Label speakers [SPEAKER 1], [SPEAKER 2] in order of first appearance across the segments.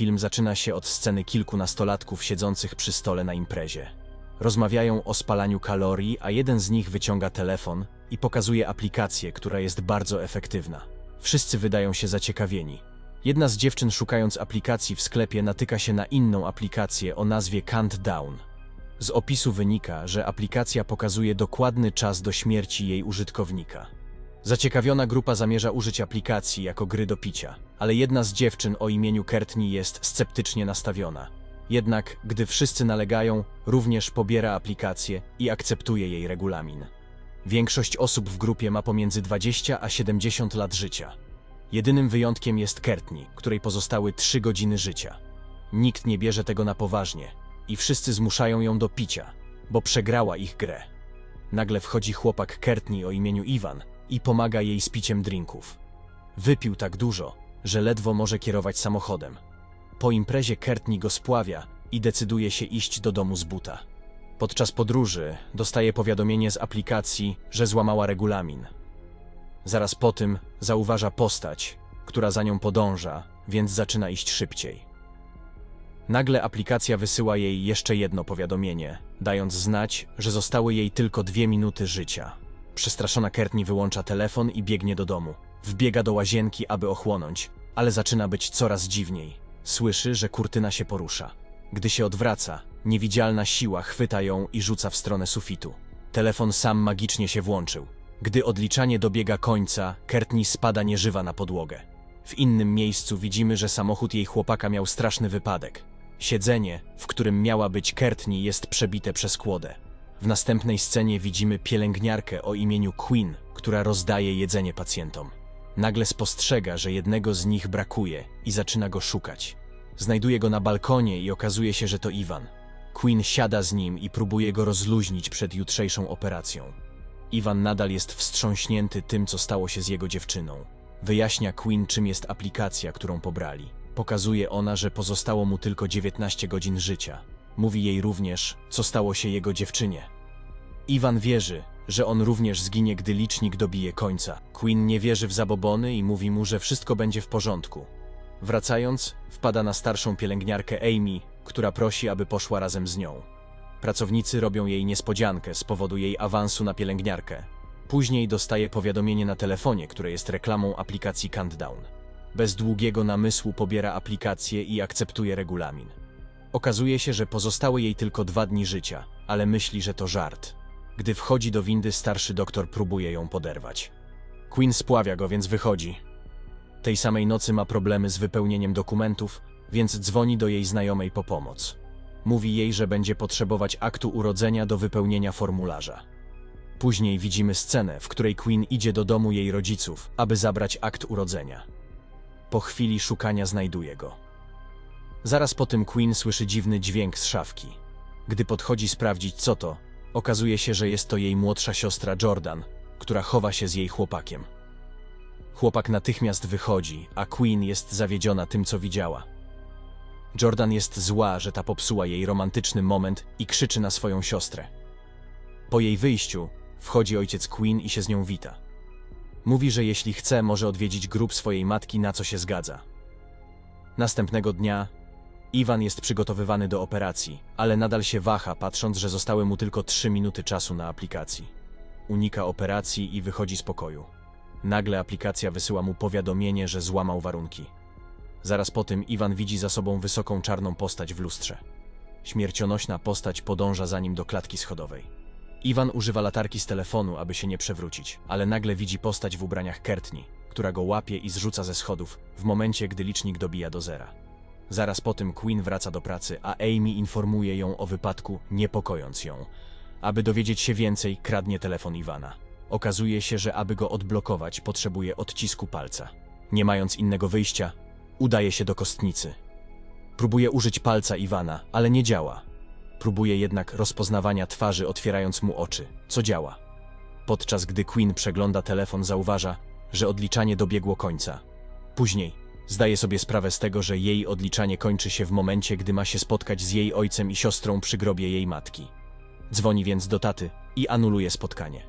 [SPEAKER 1] Film zaczyna się od sceny kilku nastolatków siedzących przy stole na imprezie. Rozmawiają o spalaniu kalorii, a jeden z nich wyciąga telefon i pokazuje aplikację, która jest bardzo efektywna. Wszyscy wydają się zaciekawieni. Jedna z dziewczyn szukając aplikacji w sklepie natyka się na inną aplikację o nazwie Countdown. Z opisu wynika, że aplikacja pokazuje dokładny czas do śmierci jej użytkownika. Zaciekawiona grupa zamierza użyć aplikacji jako gry do picia, ale jedna z dziewczyn o imieniu Courtney jest sceptycznie nastawiona. Jednak, gdy wszyscy nalegają, również pobiera aplikację i akceptuje jej regulamin. Większość osób w grupie ma pomiędzy 20 a 70 lat życia. Jedynym wyjątkiem jest Courtney, której pozostały 3 godziny życia. Nikt nie bierze tego na poważnie i wszyscy zmuszają ją do picia, bo przegrała ich grę. Nagle wchodzi chłopak Courtney o imieniu Iwan i pomaga jej z piciem drinków. Wypił tak dużo, że ledwo może kierować samochodem. Po imprezie Courtney go spławia i decyduje się iść do domu z buta. Podczas podróży dostaje powiadomienie z aplikacji, że złamała regulamin. Zaraz po tym zauważa postać, która za nią podąża, więc zaczyna iść szybciej. Nagle aplikacja wysyła jej jeszcze jedno powiadomienie, dając znać, że zostały jej tylko dwie minuty życia. Przestraszona Courtney wyłącza telefon i biegnie do domu. Wbiega do łazienki, aby ochłonąć, ale zaczyna być coraz dziwniej. Słyszy, że kurtyna się porusza. Gdy się odwraca, niewidzialna siła chwyta ją i rzuca w stronę sufitu. Telefon sam magicznie się włączył. Gdy odliczanie dobiega końca, Courtney spada nieżywa na podłogę. W innym miejscu widzimy, że samochód jej chłopaka miał straszny wypadek. Siedzenie, w którym miała być Courtney, jest przebite przez kłodę. W następnej scenie widzimy pielęgniarkę o imieniu Queen, która rozdaje jedzenie pacjentom. Nagle spostrzega, że jednego z nich brakuje i zaczyna go szukać. Znajduje go na balkonie i okazuje się, że to Iwan. Queen siada z nim i próbuje go rozluźnić przed jutrzejszą operacją. Iwan nadal jest wstrząśnięty tym, co stało się z jego dziewczyną. Wyjaśnia Queen, czym jest aplikacja, którą pobrali. Pokazuje ona, że pozostało mu tylko 19 godzin życia. Mówi jej również, co stało się jego dziewczynie. Iwan wierzy, że on również zginie, gdy licznik dobije końca. Queen nie wierzy w zabobony i mówi mu, że wszystko będzie w porządku. Wracając, wpada na starszą pielęgniarkę Amy, która prosi, aby poszła razem z nią. Pracownicy robią jej niespodziankę z powodu jej awansu na pielęgniarkę. Później dostaje powiadomienie na telefonie, które jest reklamą aplikacji Countdown. Bez długiego namysłu pobiera aplikację i akceptuje regulamin. Okazuje się, że pozostały jej tylko dwa dni życia, ale myśli, że to żart. Gdy wchodzi do windy, starszy doktor próbuje ją poderwać. Queen spławia go, więc wychodzi. Tej samej nocy ma problemy z wypełnieniem dokumentów, więc dzwoni do jej znajomej po pomoc. Mówi jej, że będzie potrzebować aktu urodzenia do wypełnienia formularza. Później widzimy scenę, w której Queen idzie do domu jej rodziców, aby zabrać akt urodzenia. Po chwili szukania znajduje go. Zaraz po tym Queen słyszy dziwny dźwięk z szafki. Gdy podchodzi sprawdzić co to, okazuje się, że jest to jej młodsza siostra Jordan, która chowa się z jej chłopakiem. Chłopak natychmiast wychodzi, a Queen jest zawiedziona tym, co widziała. Jordan jest zła, że ta popsuła jej romantyczny moment i krzyczy na swoją siostrę. Po jej wyjściu wchodzi ojciec Queen i się z nią wita. Mówi, że jeśli chce, może odwiedzić grób swojej matki, na co się zgadza. Następnego dnia Iwan jest przygotowywany do operacji, ale nadal się waha, patrząc, że zostały mu tylko 3 minuty czasu na aplikacji. Unika operacji i wychodzi z pokoju. Nagle aplikacja wysyła mu powiadomienie, że złamał warunki. Zaraz po tym Iwan widzi za sobą wysoką czarną postać w lustrze. Śmiercionośna postać podąża za nim do klatki schodowej. Iwan używa latarki z telefonu, aby się nie przewrócić, ale nagle widzi postać w ubraniach Courtney, która go łapie i zrzuca ze schodów w momencie, gdy licznik dobija do zera. Zaraz po tym Queen wraca do pracy, a Amy informuje ją o wypadku, niepokojąc ją. Aby dowiedzieć się więcej, kradnie telefon Iwana. Okazuje się, że aby go odblokować, potrzebuje odcisku palca. Nie mając innego wyjścia, udaje się do kostnicy. Próbuje użyć palca Iwana, ale nie działa. Próbuje jednak rozpoznawania twarzy, otwierając mu oczy, co działa. Podczas gdy Queen przegląda telefon, zauważa, że odliczanie dobiegło końca. Później zdaje sobie sprawę z tego, że jej odliczanie kończy się w momencie, gdy ma się spotkać z jej ojcem i siostrą przy grobie jej matki. Dzwoni więc do taty i anuluje spotkanie.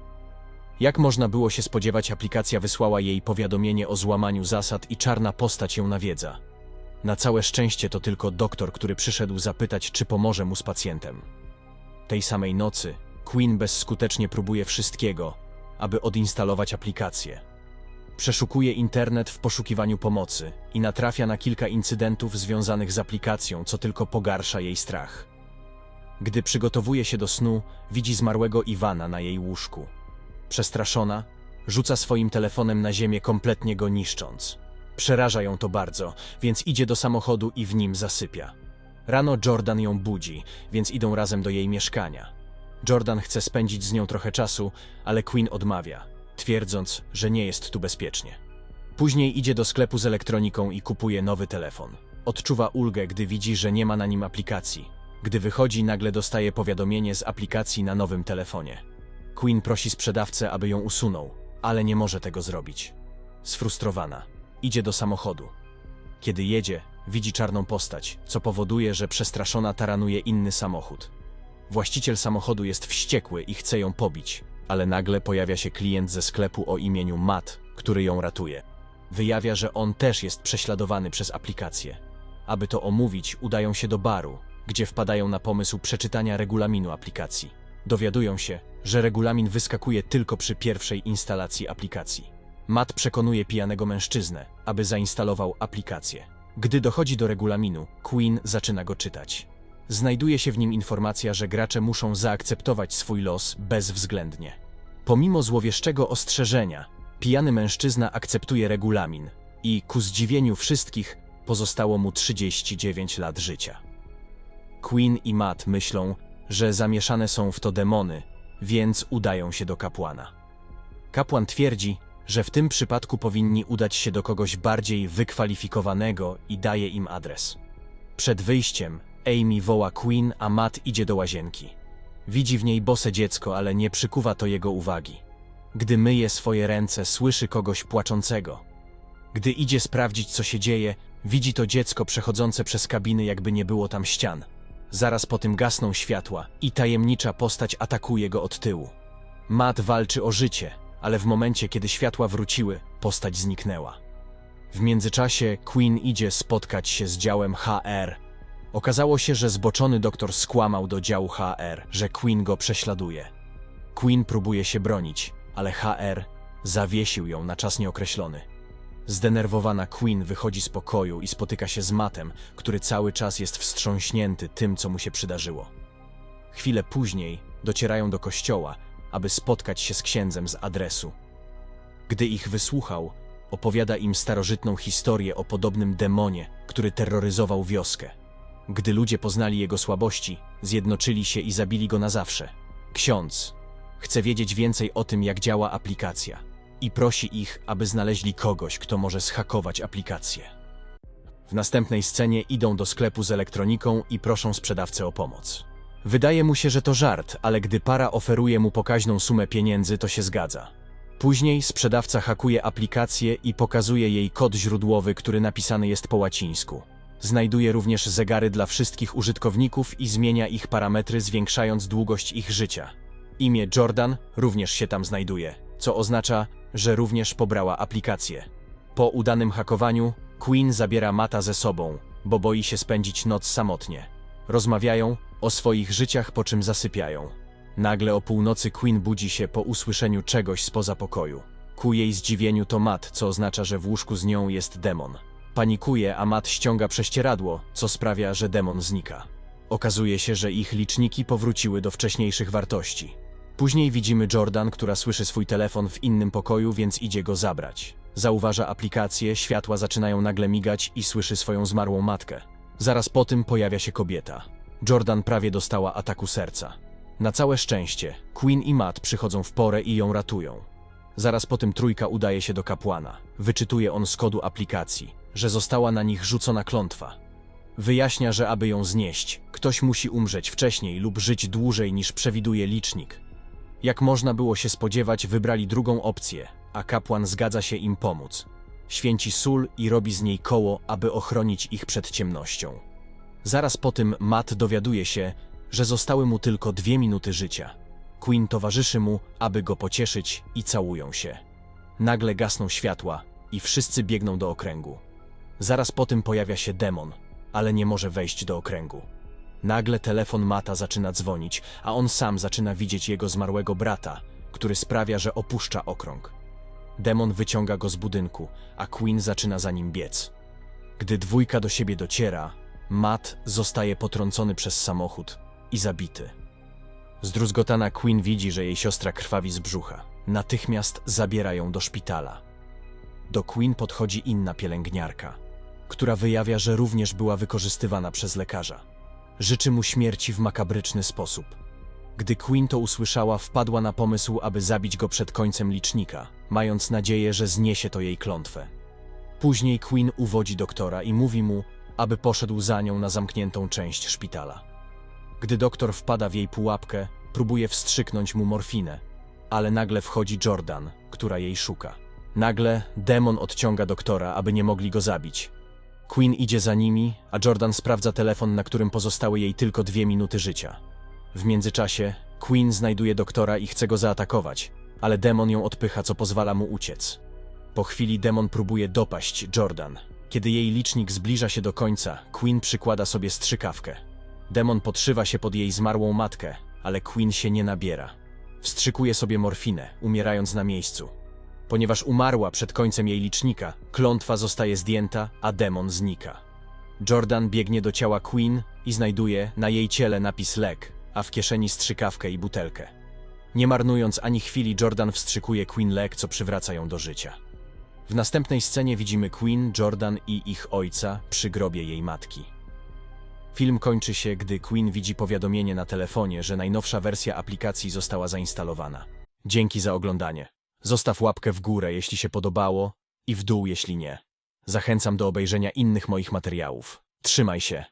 [SPEAKER 1] Jak można było się spodziewać, aplikacja wysłała jej powiadomienie o złamaniu zasad i czarna postać ją nawiedza. Na całe szczęście to tylko doktor, który przyszedł zapytać, czy pomoże mu z pacjentem. Tej samej nocy Queen bezskutecznie próbuje wszystkiego, aby odinstalować aplikację. Przeszukuje internet w poszukiwaniu pomocy i natrafia na kilka incydentów związanych z aplikacją, co tylko pogarsza jej strach. Gdy przygotowuje się do snu, widzi zmarłego Iwana na jej łóżku. Przestraszona, rzuca swoim telefonem na ziemię, kompletnie go niszcząc. Przeraża ją to bardzo, więc idzie do samochodu i w nim zasypia. Rano Jordan ją budzi, więc idą razem do jej mieszkania. Jordan chce spędzić z nią trochę czasu, ale Queen odmawia, twierdząc, że nie jest tu bezpiecznie. Później idzie do sklepu z elektroniką i kupuje nowy telefon. Odczuwa ulgę, gdy widzi, że nie ma na nim aplikacji. Gdy wychodzi, nagle dostaje powiadomienie z aplikacji na nowym telefonie. Queen prosi sprzedawcę, aby ją usunął, ale nie może tego zrobić. Sfrustrowana, idzie do samochodu. Kiedy jedzie, widzi czarną postać, co powoduje, że przestraszona taranuje inny samochód. Właściciel samochodu jest wściekły i chce ją pobić, ale nagle pojawia się klient ze sklepu o imieniu Matt, który ją ratuje. Wyjawia, że on też jest prześladowany przez aplikację. Aby to omówić, udają się do baru, gdzie wpadają na pomysł przeczytania regulaminu aplikacji. Dowiadują się, że regulamin wyskakuje tylko przy pierwszej instalacji aplikacji. Matt przekonuje pijanego mężczyznę, aby zainstalował aplikację. Gdy dochodzi do regulaminu, Queen zaczyna go czytać. Znajduje się w nim informacja, że gracze muszą zaakceptować swój los bezwzględnie. Pomimo złowieszczego ostrzeżenia, pijany mężczyzna akceptuje regulamin i ku zdziwieniu wszystkich pozostało mu 39 lat życia. Queen i Matt myślą, że zamieszane są w to demony, więc udają się do kapłana. Kapłan twierdzi, że w tym przypadku powinni udać się do kogoś bardziej wykwalifikowanego i daje im adres. Przed wyjściem Amy woła Queen, a Matt idzie do łazienki. Widzi w niej bose dziecko, ale nie przykuwa to jego uwagi. Gdy myje swoje ręce, słyszy kogoś płaczącego. Gdy idzie sprawdzić, co się dzieje, widzi to dziecko przechodzące przez kabiny, jakby nie było tam ścian. Zaraz po tym gasną światła i tajemnicza postać atakuje go od tyłu. Matt walczy o życie, ale w momencie, kiedy światła wróciły, postać zniknęła. W międzyczasie Queen idzie spotkać się z działem HR. Okazało się, że zboczony doktor skłamał do działu HR, że Queen go prześladuje. Queen próbuje się bronić, ale HR zawiesił ją na czas nieokreślony. Zdenerwowana Queen wychodzi z pokoju i spotyka się z Mattem, który cały czas jest wstrząśnięty tym, co mu się przydarzyło. Chwilę później docierają do kościoła, aby spotkać się z księdzem z adresu. Gdy ich wysłuchał, opowiada im starożytną historię o podobnym demonie, który terroryzował wioskę. Gdy ludzie poznali jego słabości, zjednoczyli się i zabili go na zawsze. Ksiądz chce wiedzieć więcej o tym, jak działa aplikacja i prosi ich, aby znaleźli kogoś, kto może zhakować aplikację. W następnej scenie idą do sklepu z elektroniką i proszą sprzedawcę o pomoc. Wydaje mu się, że to żart, ale gdy para oferuje mu pokaźną sumę pieniędzy, to się zgadza. Później sprzedawca hakuje aplikację i pokazuje jej kod źródłowy, który napisany jest po łacińsku. Znajduje również zegary dla wszystkich użytkowników i zmienia ich parametry, zwiększając długość ich życia. Imię Jordan również się tam znajduje, co oznacza, że również pobrała aplikację. Po udanym hakowaniu, Queen zabiera Mata ze sobą, bo boi się spędzić noc samotnie. Rozmawiają o swoich życiach, po czym zasypiają. Nagle o północy Queen budzi się po usłyszeniu czegoś spoza pokoju. Ku jej zdziwieniu to Matt, co oznacza, że w łóżku z nią jest demon. Panikuje, a Matt ściąga prześcieradło, co sprawia, że demon znika. Okazuje się, że ich liczniki powróciły do wcześniejszych wartości. Później widzimy Jordan, która słyszy swój telefon w innym pokoju, więc idzie go zabrać. Zauważa aplikację, światła zaczynają nagle migać i słyszy swoją zmarłą matkę. Zaraz po tym pojawia się kobieta. Jordan prawie dostała ataku serca. Na całe szczęście, Queen i Matt przychodzą w porę i ją ratują. Zaraz po tym trójka udaje się do kapłana. Wyczytuje on z kodu aplikacji, że została na nich rzucona klątwa. Wyjaśnia, że aby ją znieść, ktoś musi umrzeć wcześniej lub żyć dłużej niż przewiduje licznik. Jak można było się spodziewać, wybrali drugą opcję, a kapłan zgadza się im pomóc. Święci sól i robi z niej koło, aby ochronić ich przed ciemnością. Zaraz po tym Matt dowiaduje się, że zostały mu tylko dwie minuty życia. Queen towarzyszy mu, aby go pocieszyć i całują się. Nagle gasną światła i wszyscy biegną do okręgu. Zaraz po tym pojawia się demon, ale nie może wejść do okręgu. Nagle telefon Mata zaczyna dzwonić, a on sam zaczyna widzieć jego zmarłego brata, który sprawia, że opuszcza okrąg. Demon wyciąga go z budynku, a Queen zaczyna za nim biec. Gdy dwójka do siebie dociera, Matt zostaje potrącony przez samochód i zabity. Zdruzgotana Queen widzi, że jej siostra krwawi z brzucha. Natychmiast zabiera ją do szpitala. Do Queen podchodzi inna pielęgniarka, która wyjawia, że również była wykorzystywana przez lekarza. Życzy mu śmierci w makabryczny sposób. Gdy Queen to usłyszała, wpadła na pomysł, aby zabić go przed końcem licznika, mając nadzieję, że zniesie to jej klątwę. Później Queen uwodzi doktora i mówi mu, aby poszedł za nią na zamkniętą część szpitala. Gdy doktor wpada w jej pułapkę, próbuje wstrzyknąć mu morfinę, ale nagle wchodzi Jordan, która jej szuka. Nagle demon odciąga doktora, aby nie mogli go zabić. Queen idzie za nimi, a Jordan sprawdza telefon, na którym pozostały jej tylko dwie minuty życia. W międzyczasie Queen znajduje doktora i chce go zaatakować, ale demon ją odpycha, co pozwala mu uciec. Po chwili demon próbuje dopaść Jordan. Kiedy jej licznik zbliża się do końca, Queen przykłada sobie strzykawkę. Demon podszywa się pod jej zmarłą matkę, ale Queen się nie nabiera. Wstrzykuje sobie morfinę, umierając na miejscu. Ponieważ umarła przed końcem jej licznika, klątwa zostaje zdjęta, a demon znika. Jordan biegnie do ciała Queen i znajduje na jej ciele napis lek, a w kieszeni strzykawkę i butelkę. Nie marnując ani chwili, Jordan wstrzykuje Queen lek, co przywraca ją do życia. W następnej scenie widzimy Queen, Jordan i ich ojca przy grobie jej matki. Film kończy się, gdy Queen widzi powiadomienie na telefonie, że najnowsza wersja aplikacji została zainstalowana. Dzięki za oglądanie. Zostaw łapkę w górę, jeśli się podobało, i w dół, jeśli nie. Zachęcam do obejrzenia innych moich materiałów. Trzymaj się.